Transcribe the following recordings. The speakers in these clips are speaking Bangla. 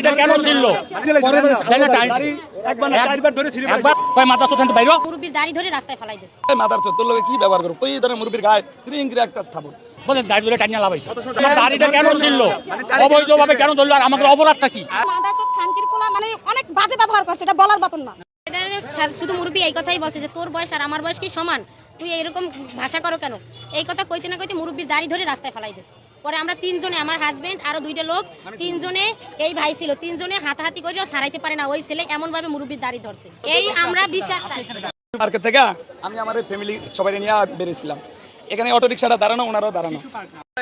দাড়িটা কেন ছিল কি ব্যবহার করো কই ধরনের মুরব্বীর গায়ে? একটা স্থাপন। বলে দাড়ি ধরে টাইনা লাভাইছে আমার কেন ছিল অবৈধভাবে কেন ধরলো? আর আমাদের অপরাধটা কি? মাদারচোদ খানকির পোলা মানে অনেক বাজে ব্যবহার করছে এটা বলার মতন না। শুধু মুরব্বী এই কথাই বলছে যে তোর বয়স আর আমার বয়স কি সমান? তুই এরকম ভাষা করো কেন? এই কথা কইতে না কইতে মুরব্বীর দাড়ি ধরে রাস্তায় ফেলাই দিছে। পরে আমরা তিনজনে আমার হাজবেন্ড আরও দুইটা লোক তিনজনে এই ভাই ছিল তিনজনে হাতাহাতি করেও সারাইতে পারে না ওই ছেলে এমন ভাবে মুরব্বীর দাড়ি ধরছে। এই আমরা বিচার মার্কেট থেকে আমি আমার ফ্যামিলি সবাই নিয়ে বেরিয়েছিলাম। এখানে অটো রিক্সাটা দাঁড়ানো ওনারাও দাঁড়ানো।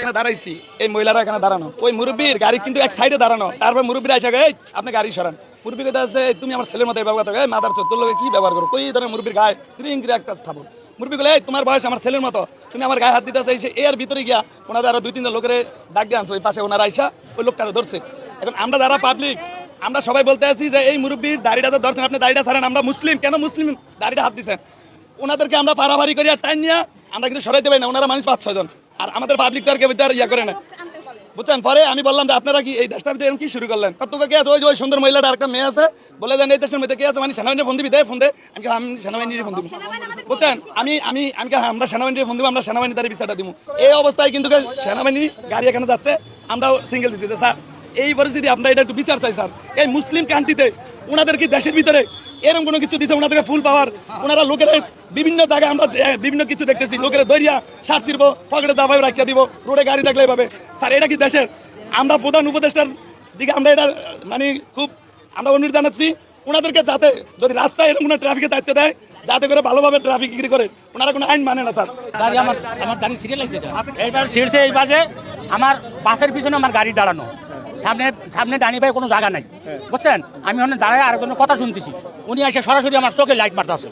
এখানে দাঁড়াইছি এই মহিলারা এখানে দাঁড়ানো। ওই মুরব্বীর গাড়ি কিন্তু এক সাইডে দাঁড়ানো। তারপর মুরব্বীরা এসে এই আপনি গাড়ি সরান। মুরব্বী কথা আছে তুমি আমার ছেলের মতো ব্যবহার করো। এই মাদার চোদ্দ লোকে কি ব্যবহার করো? কই ধরনের মুরব্বীর গায়ে করে একটা স্থাপন। মুরব্বী বলে এই, তোমার বয়স আমার ছেলের মতো। তুমি আমার গায়ে হাত দিতে চাইছে এর ভিতরে গিয়া ওনাদের আরও দুই তিনটা লোকের ডাক দিয়ে আনছে, ওই পাশে ওনারা আইসা ওই লোকটা ধরছে। এখন আমরা যারা পাবলিক আমরা সবাই বলতে আছি যে এই মুরব্বীর দাড়িটা তো ধরছেন, আপনি দাড়িটা ছাড়েন, আমরা মুসলিম, কেন মুসলিম দাড়িটা হাত দিছেন? ওনাদেরকে আমরা পারাভারি করি আর টাইম নিয়ে আমরা কিন্তু সরাইতে পারি না, ওনারা মানুষ পাঁচ ছজন আর আমাদের পাবলিক তো আর কেউ ইয়া করে না। বুঝছেন? পরে আমি বললাম যে আপনারা কি এই ভিতরে এরকম কি শুরু করলেন? কত কে আছে? ওই যে ওই সুন্দর মহিলাটা আরেকটা মেয়ে আছে। বলে দেন এই দেশের মধ্যে কে আছে? মানে সেনাবাহিনীর ফোন দিবি? দে ফোন দে। আমি আমি সেনাবাহিনীর ফোন দিব। বুঝছেন? আমি আমি আমি আমরা সেনাবাহিনীর ফোন দিব আমরা সেনাবাহিনী তার বিচারটা দিব এই অবস্থায় কিন্তু সেনাবাহিনী গাড়ি এখানে যাচ্ছে। আমরাও সিঙ্গেল দিচ্ছি যে স্যার এই পরিস্থিতি আপনার এটা একটু বিচার চাই স্যার। এই মুসলিম কান্ট্রিতে ওনাদের কি দেশের ভিতরে এরকম কোনো কিছু দিতে ওনাদের ফুল পাওয়ার ওনারা লোকের বিভিন্ন জায়গায় আমরা বিভিন্ন কিছু দেখতেছি। লোকের দরিয়া সার চিরবো পকেটে দাবাই রাখিয়া দিব, রোডে গাড়ি থাকলে এভাবে। স্যার, এটা কি দেশের? আমরা প্রধান উপদেষ্টার দিকে আমরা এটা মানে খুব, আমরা অনুরোধ জানাচ্ছি ওনাদেরকে যাতে যদি রাস্তায় এরকম কোনো ট্রাফিকের দায়িত্ব দেয় যাতে করে ভালোভাবে ট্রাফিক বিক্রি করে ওনারা কোনো আইন মানে না স্যার। আমার আমার দাড়ি সিরিয়াল লাগছে এইবার ছিঁড়ছে এই বাজে আমার বাসের পিছনে আমার গাড়ি দাঁড়ানো। সামনে সামনে ডানি ভাই কোনো জায়গা নাই। বুঝছেন? আমি ওখানে দাঁড়ায় আর আরেকজনের কথা শুনতেছি। উনি এসে সরাসরি আমার চোখে লাইট মারতেছে।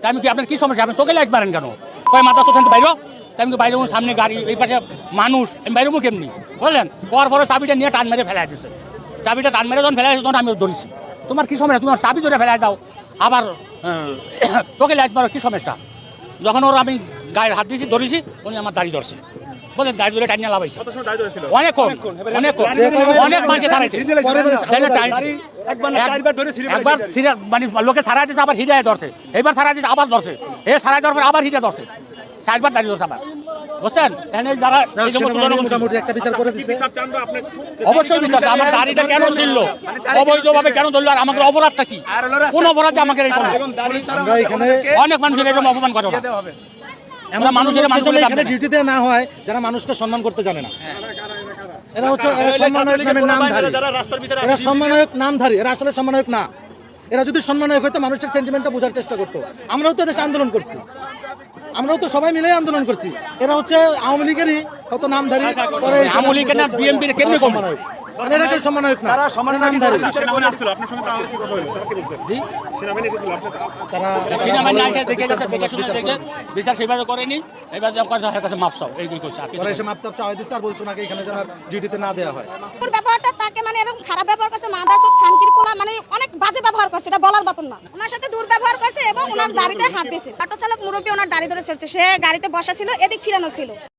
তা আমি কি আপনার কি সমস্যা? আপনি চোখে লাইট মারেন কেন? কয় মাথা চোখ বাইরো। তাই আমি কি বাইরে উনি সামনে গাড়ি এই পাশে মানুষ আমি বাইরে মুখ এমনি বুঝলেন? পর পরে চাবিটা নিয়ে টান মেরে ফেলাই দিছে। চাবিটা টান মেরে যখন ফেলাই তখন আমি ধরেছি। তোমার কি সমস্যা? তোমার চাবি ধরে ফেলাই দাও। আবার চোখে লাইট মারো কি সমস্যা? যখন ওর আমি গায়ের হাত দিয়েছি ধরেছি উনি আমার দাড়ি ধরছে। বলে দাড়ি ধরে টাইনিয়া লাভাইছে অনেক কম অনেক কম অনেক মানুষে ছাড়াইছে। একবার সিরিয়াল মানে লোকে ছাড়াই দিছে আবার হিদায় ধরছে। এবার ছাড়াই দিছে আবার ধরছে। এ ছাড়াই পর আবার হিদা ধরছে। চারবার দাঁড়িয়ে ধরছে আবার। বুঝছেন যারা মোটামুটি একটা বিচার করে দিচ্ছে অবশ্যই বিচার আমার দাড়িটা কেন ছিল অবৈধভাবে কেন ধরলো? আর আমাদের অপরাধটা কি? কোন অপরাধে আমাকে অনেক মানুষের এরকম অপমান করে। আমরা মানুষের এখানে ডিউটিতে না হয় যারা মানুষকে সম্মান করতে জানে না। এরা হচ্ছে এরা সম্মাননায়ক নামের নামধারী। এরা সম্মাননায়ক নামধারী। এরা আসলে সম্মাননায়ক না। এরা যদি সম্মাননায়ক হয়তো মানুষের সেন্টিমেন্টটা বোঝার চেষ্টা করতো। আমরাও তো দেশে আন্দোলন করছি। আমরাও তো সবাই মিলে আন্দোলন করছি এরা হচ্ছে আওয়ামী লীগেরই কত নামধারী পরে এই আওয়ামী লীগের না বিএনপির কেমনে কম? মানে এরা কেউ সম্মাননায়ক না। এরা নামধারী জি? তারা সিনেমা নিয়ে আসে দেখে গেছে দেখে শুনে দেখে বিচার সেভাবে করেনি। এবার যা করছে হার কাছে মাপ চাও এই দুই না। এসে দিচ্ছে আর বলছো নাকি এখানে ডিউটিতে না দেওয়া হয়। ওর ব্যবহারটা তাকে মানে এরকম খারাপ ব্যবহার করছে মাদারচোদ খানকির পোলা মানে অনেক বাজে ব্যবহার করছে এটা বলার মতন না। ওনার সাথে দুর্ব্যবহার করছে এবং ওনার দাড়িতে হাত দিয়েছে অটো চালক মুরব্বী ওনার দাড়ি ধরে চড়ছে সে গাড়িতে বসা ছিল এদিক ফিরানো ছিল।